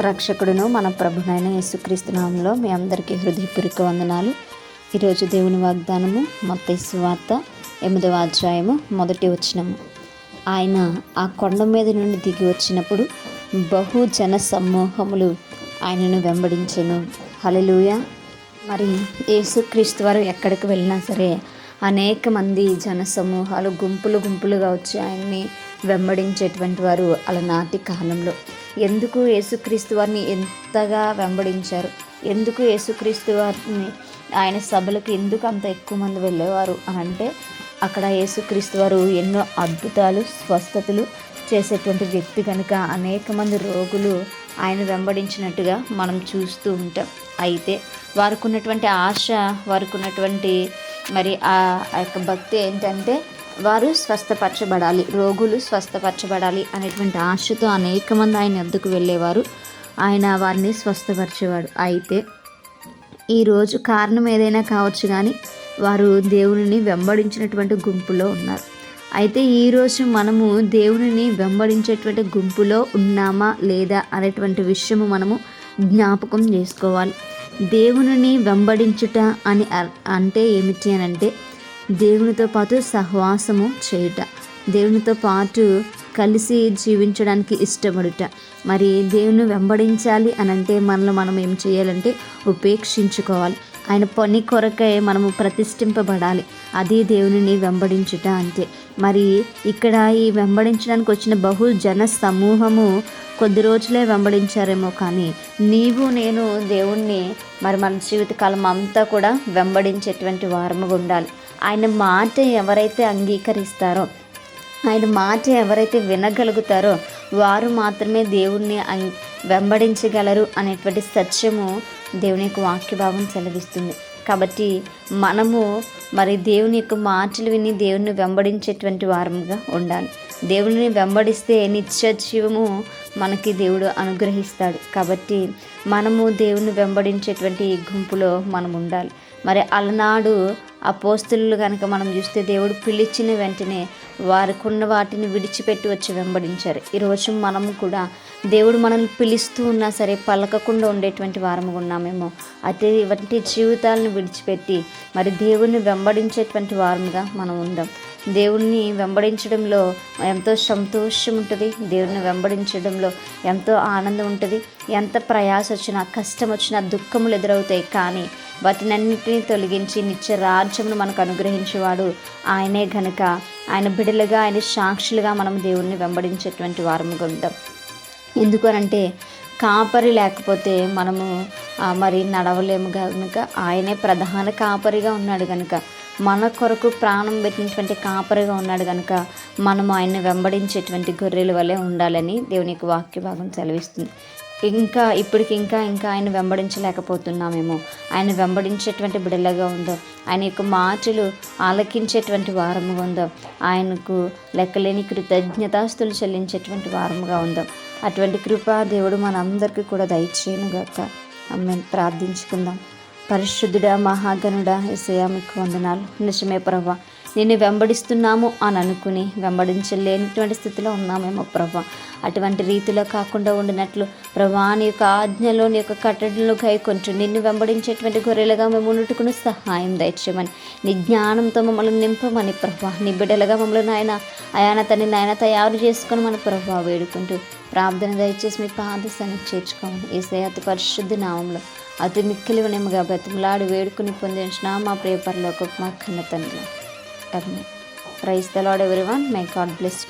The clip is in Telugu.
రక్షకుడును మన ప్రభునైన యేసుక్రీస్తు నామంలో మీ అందరికీ హృదయపూర్వక వందనాలు. ఈరోజు దేవుని వాగ్దానము మత్తయి వార్త ఎనిమిదవ అధ్యాయము మొదటి వచనము. ఆయన ఆ కొండ మీద నుండి దిగి వచ్చినప్పుడు బహు జన సమూహములు ఆయనను వెంబడించెను. హలలుయ మరి యేసుక్రీస్తు వారు ఎక్కడికి వెళ్ళినా సరే అనేక మంది జన సమూహాలు గుంపులు గుంపులుగా వచ్చి ఆయన్ని వెంబడించేటువంటి వారు అలనాటి కాలంలో. ఎందుకు యేసుక్రీస్తు వారిని ఎంతగా వెంబడించారు? ఎందుకు యేసుక్రీస్తు వారిని ఆయన సభలకు ఎందుకు అంత ఎక్కువ మంది వెళ్ళేవారు అని అంటే అక్కడ యేసుక్రీస్తు వారు ఎన్నో అద్భుతాలు స్వస్థతలు చేసేటువంటి వ్యక్తి కనుక అనేక మంది రోగులు ఆయన వెంబడించినట్టుగా మనం చూస్తూ ఉంటాం. అయితే వారికి ఉన్నటువంటి ఆశ వారికి ఉన్నటువంటి మరి ఆ యొక్క భక్తి ఏంటంటే వారు స్వస్థపరచబడాలి రోగులు స్వస్థపరచబడాలి అనేటువంటి ఆశతో అనేక మంది ఆయన వద్దకు వెళ్ళేవారు. ఆయన వారిని స్వస్థపరిచేవాడు. అయితే ఈరోజు కారణం ఏదైనా కావచ్చు కానీ వారు దేవునిని వెంబడించినటువంటి గుంపులో ఉన్నారు. అయితే ఈరోజు మనము దేవునిని వెంబడించేటువంటి గుంపులో ఉన్నామా లేదా అనేటువంటి విషయము మనము జ్ఞాపకం చేసుకోవాలి. దేవునిని వెంబడించుట అని అంటే ఏమిటి అని అంటే దేవునితో పాటు సహవాసము చేయుట. దేవునితో పాటు కలిసి జీవించడానికి ఇష్టపడుట. మరి దేవుని వెంబడించాలి అనంటే మనలో మనం ఏం చేయాలంటే ఉపేక్షించుకోవాలి. ఆయన పని కొరకై మనము ప్రతిష్ఠింపబడాలి. అది దేవునిని వెంబడించుట అంతే. మరి ఇక్కడ ఈ వెంబడించడానికి వచ్చిన బహు జన సమూహము కొద్ది రోజులే వెంబడించారేమో కానీ నీవు నేను దేవుణ్ణి మరి మన జీవితకాలం అంతా కూడా వెంబడించేటువంటి వారముగా ఉండాలి. ఆయన మాట ఎవరైతే అంగీకరిస్తారో ఆయన మాట ఎవరైతే వినగలుగుతారో వారు మాత్రమే దేవుణ్ణి వెంబడించగలరు అనేటువంటి సత్యము దేవుని యొక్క వాక్యభావం సెలవిస్తుంది. కాబట్టి మనము మరి దేవుని యొక్క మాటలు విని దేవుని వెంబడించేటువంటి వారముగా ఉండాలి. దేవుని వెంబడిస్తే నిత్యజీవము మనకి దేవుడు అనుగ్రహిస్తాడు. కాబట్టి మనము దేవుని వెంబడించేటువంటి గుంపులో మనం ఉండాలి మరి అలనాడు ఆ పోస్తులు కనుక మనం చూస్తే దేవుడు పిలిచిన వెంటనే వారికున్న వాటిని విడిచిపెట్టి వచ్చి వెంబడించారు. ఈరోజు మనము కూడా దేవుడు మనల్ని పిలుస్తూ ఉన్నా సరే పలకకుండా ఉండేటువంటి వారము ఉన్నామేమో. అటువంటి జీవితాలను విడిచిపెట్టి మరి దేవుణ్ణి వెంబడించేటువంటి వారముగా మనం ఉందాం. దేవుణ్ణి వెంబడించడంలో ఎంతో సంతోషం ఉంటుంది. దేవుణ్ణి వెంబడించడంలో ఎంతో ఆనందం ఉంటుంది. ఎంత ప్రయాస వచ్చినా కష్టం వచ్చినా దుఃఖములు ఎదురవుతాయి. కానీ వాటినన్నింటినీ తొలగించి నిత్య రాజ్యమును మనకు అనుగ్రహించేవాడు ఆయనే గనుక ఆయన బిడలుగా ఆయన సాక్షులుగా మనం దేవుణ్ణి వెంబడించేటువంటి వారముగా ఉందాం ఎందుకనంటే కాపరి లేకపోతే మనము మరి నడవలేము కనుక ఆయనే ప్రధాన కాపరిగా ఉన్నాడు కనుక మన కొరకు ప్రాణం పెట్టినటువంటి కాపరిగా ఉన్నాడు కనుక మనము ఆయన్ని వెంబడించేటువంటి గొర్రెల వలె ఉండాలని దేవుని యొక్క వాక్య భాగం సెలవిస్తుంది. ఇంకా ఇప్పటికి ఇంకా ఇంకా ఆయన వెంబడించలేకపోతున్నామేమో. ఆయన వెంబడించేటువంటి బిడలగా ఉందో ఆయన యొక్క మాటలు ఆలకించేటువంటి వారముగా ఉందో ఆయనకు లెక్కలేని కృతజ్ఞతాస్తులు చెల్లించేటువంటి వారముగా ఉందో అటువంటి కృప దేవుడు మనందరికీ కూడా దయచేయను గాక. అమ్మ ప్రార్థించుకుందాం. పరిశుద్ధుడా మహాగనుడా ఎసయా మీకు వందనాలు. నిజమే ప్రభా నిన్ను వెంబడిస్తున్నాము అని అనుకుని వెంబడించలేనటువంటి స్థితిలో ఉన్నామేమో ప్రభా. అటువంటి రీతిలో కాకుండా ఉండినట్లు ప్రభా నీ యొక్క ఆజ్ఞలో నీ యొక్క కట్టడిలో కైకొంటూ నిన్ను వెంబడించేటువంటి గొర్రెలుగా మేము ఉన్నట్టుకుని సహాయం దయచేయమని నీ జ్ఞానంతో మమ్మల్ని నింపమని ప్రభా నీ బిడ్డలుగా మమ్మల్ని నాయన ఆయన తని నాయన తయారు చేసుకొని మన ప్రభా వేడుకుంటూ ప్రార్థన దయచేసి మీ పాదశాన్ని చేర్చుకోమని ఈ అతి పరిశుద్ధ నామంలో అతి మిక్కిలి వినముగా బ్రతిమలాడి వేడుకుని పొందించిన మా ప్రియపరలోకి మా కన్న తండ్రి. అగ్ని ప్రైజ్ ద లాడ్ ఎవరి వన్ మై గాడ్ బ్లెస్